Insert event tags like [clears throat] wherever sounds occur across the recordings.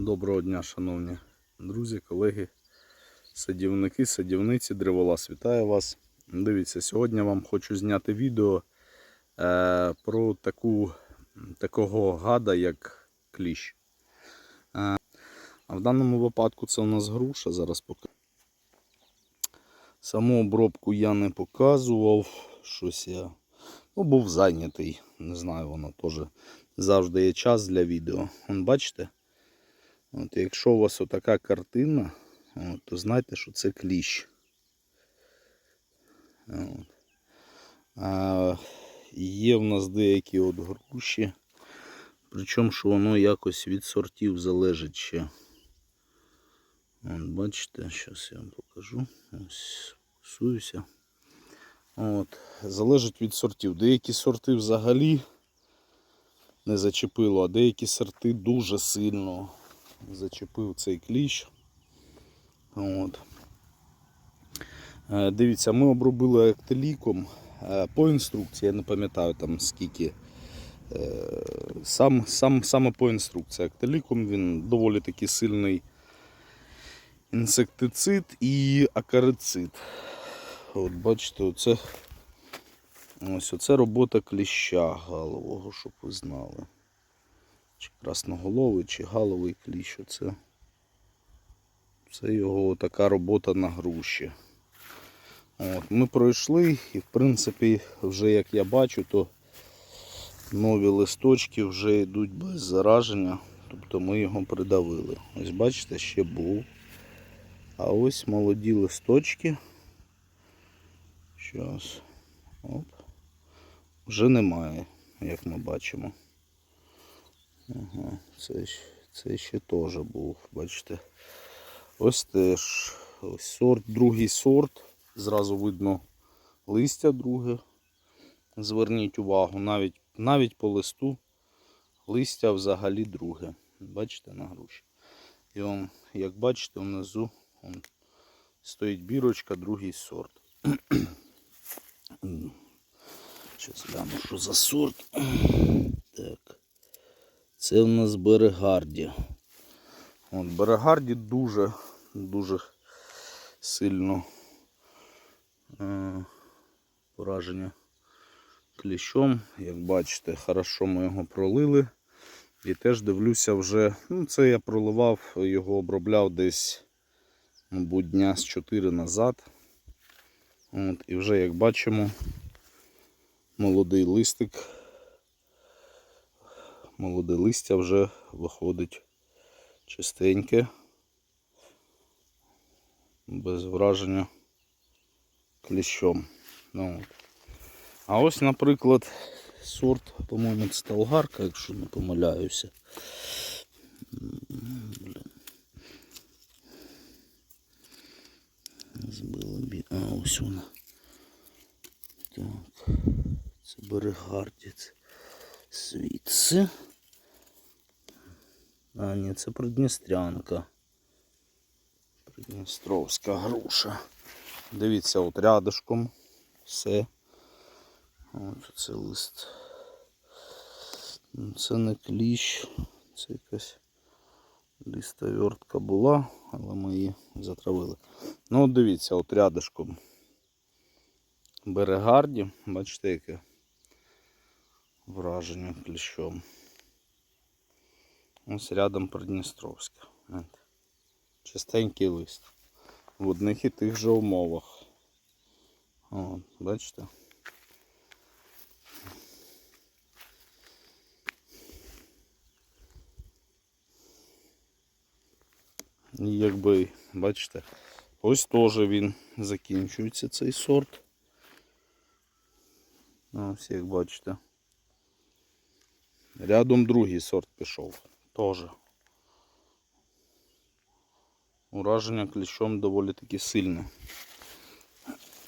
Доброго дня, шановні друзі, колеги, садівники, садівниці, древолаз. Вітаю вас. Дивіться, сьогодні вам хочу зняти відео е, про таку, такого гада, як кліщ. Е, а в даному випадку це у нас груша. Зараз покажу. Саму обробку я не показував. Щось я ну, був зайнятий. Не знаю, воно теж завжди є час для відео. Вон, бачите? От, якщо у вас отака картина, от, то знайте, що це кліщ. От. А, є в нас деякі от груші. Причому що воно якось від сортів залежить ще. От, бачите, зараз я вам покажу. Ось фокусуюся. От, залежить від сортів. Деякі сорти взагалі не зачепило, а деякі сорти дуже сильно зачепив цей кліщ. От. Е, Дивіться, ми обробили актиліком е, по інструкції, я не пам'ятаю там скільки. Е, Сам, сам, саме по інструкції. Актиліком він доволі таки сильний інсектицид і акарицид. От бачите, оце, ось оце робота кліща галового, щоб ви знали чи красноголовий, чи галовий кліщ. Це, це його така робота на груші. От, Ми пройшли і в принципі, вже як я бачу, то нові листочки вже йдуть без зараження. Тобто ми його придавили. Ось бачите, ще був. А ось молоді листочки. Щас. Оп. Вже немає, як ми бачимо. Ага, це, це ще теж був, бачите. Ось теж ось сорт, другий сорт. Зразу видно листя друге. Зверніть увагу, навіть, навіть по листу листя взагалі друге. Бачите на груші. І он, як бачите, внизу он, стоїть бірочка, другий сорт. [clears throat] Зараз гляну, що за сорт. Так. Це в нас Берегарді. От, Берегарді дуже, дуже сильно е, пораження кліщом. Як бачите, хорошо ми його пролили. І теж дивлюся вже, ну це я проливав, його обробляв десь, мабуть, дня з 4 назад. От, і вже як бачимо, молодий листик молоде листя вже виходить чистеньке, без враження кліщом. Ну. А ось, наприклад, сорт, по-моєму, це Талгарка, якщо не помиляюся. Збила бі... А, ось вона. Так. Це берегардець. Звідси. А, ні, це Придністрянка. Придністровська груша. Дивіться, от рядышком все. От це лист. Це не кліщ, це якась листовертка була, але ми її затравили. Ну от дивіться, от рядышком Берегарді, бачите, яке враження кліщом. Ось рядом Придністровська. От. Чистенький лист. В одних і тих же умовах. От, бачите? Якби, бачите, ось теж він закінчується цей сорт. Ось як бачите. Рядом другий сорт пішов. Теж. Ураження кліщом доволі таки сильне.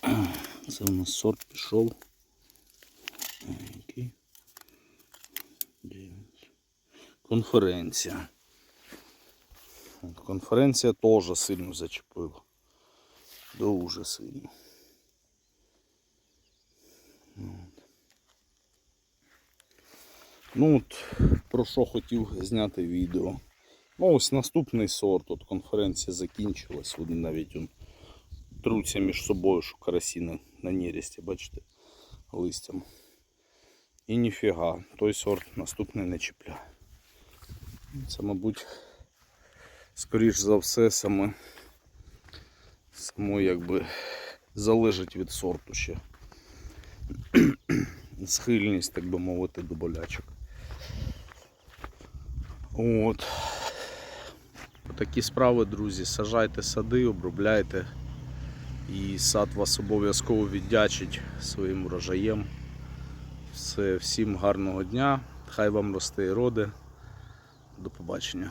[clears throat] Це у нас сорт пішов. Конференція. Конференція теж сильно зачепила. Дуже сильно. Ну от, про що хотів зняти відео. Ну, ось наступний сорт. От конференція закінчилась. Вони навіть он, труться між собою, що карасі на, на нерісті, бачите, листям. І ніфіга, той сорт наступний не чіпляє. Це, мабуть, скоріш за все, саме, само якби залежить від сорту ще. [clears throat] Схильність, так би мовити, до болячок. От. Такі справи, друзі. Сажайте сади, обробляйте. І сад вас обов'язково віддячить своїм врожаєм. Все, всім гарного дня. Хай вам росте і роди. До побачення.